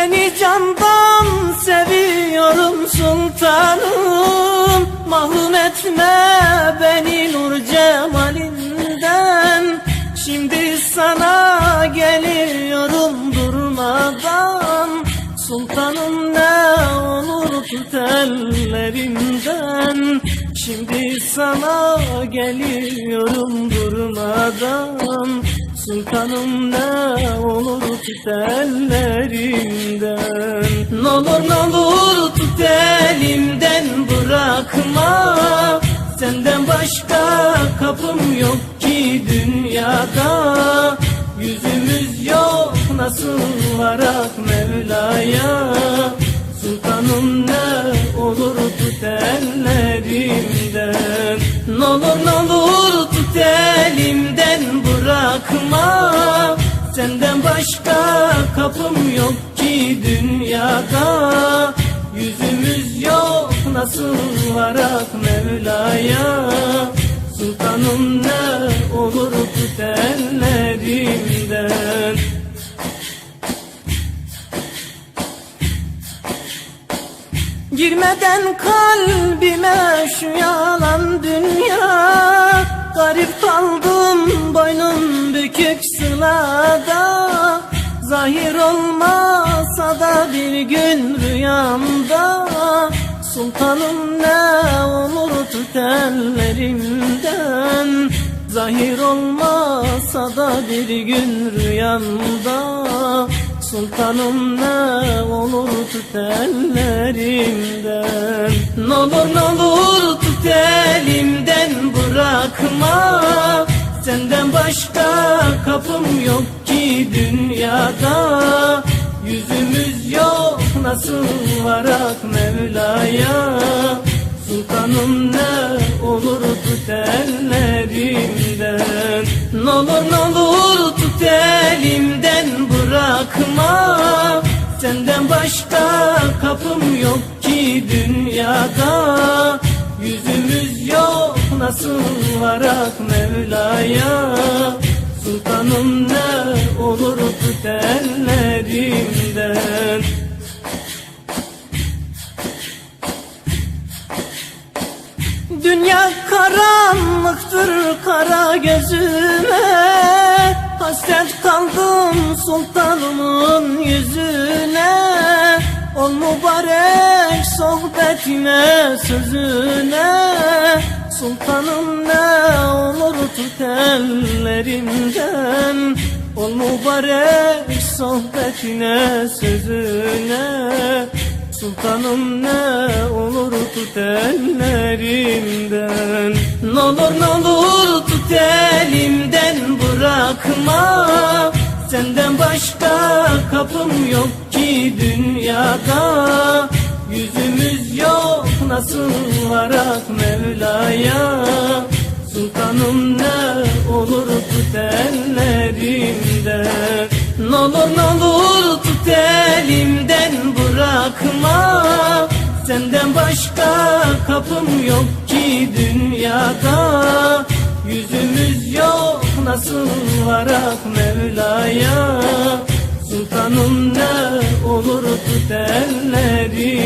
Seni candan seviyorum sultanım. Mahrum etme beni nur cemalinden. Şimdi sana geliyorum durmadan. Sultanım ne olur tut ellerinden. Şimdi sana geliyorum durmadan Sultanım ne olur tut ellerinden Ne olur ne olur tut elimden bırakma. Senden başka kapım yok ki dünyada. Yüzümüz yok nasıl varak Mevla'ya? Sultanım ne olur tut ellerimden Ne olur ne olur tut elimden bırakma. Senden başka kapım yok ki dünyada. Yüzümüz yok nasıl varak Mevla'ya? Sultanım ne olur tut Girmeden kalbime şu yalan dünya. Garip kaldım bükük sılada Zahir olmasa da bir gün rüyamda. Sultanım ne olur tut ellerimden Zahir olmasa da bir gün rüyamda. Sultanım ne olur tut ellerimden Ne olur ne olur tut elimden bırakma Senden başka kapım yok ki dünyada. Yüzümüz yok nasıl varak Mevla'ya? Sultanım ne olur tut ellerimden? Ne olur ne olur tut elimden bırakma. Senden başka kapım yok ki dünyada. Yüzümüz yok nasıl varak Mevla'ya Sultanım ne olur tut ellerimden Dünya karanlıktır kara gözüme. Hasret kaldım sultanımın yüzüne. Ol mübarek sohbetine sözüne. Sultanım ne olur ellerimden Ol mübarek sohbetine sözüne Sultanım ne olur tut ellerimden Ne olur ne olur tut elimden bırakma Senden başka kapım yok ki dünyada Yüzümüz yok nasıl varak Mevla'ya? Sultanım ne tut ellerimden Ne olur ne olur tut elimden bırakma. Senden başka kapım yok ki dünyada. Yüzümüz yok nasıl varak Mevla'ya? Sultanım ne olur tut ellerimden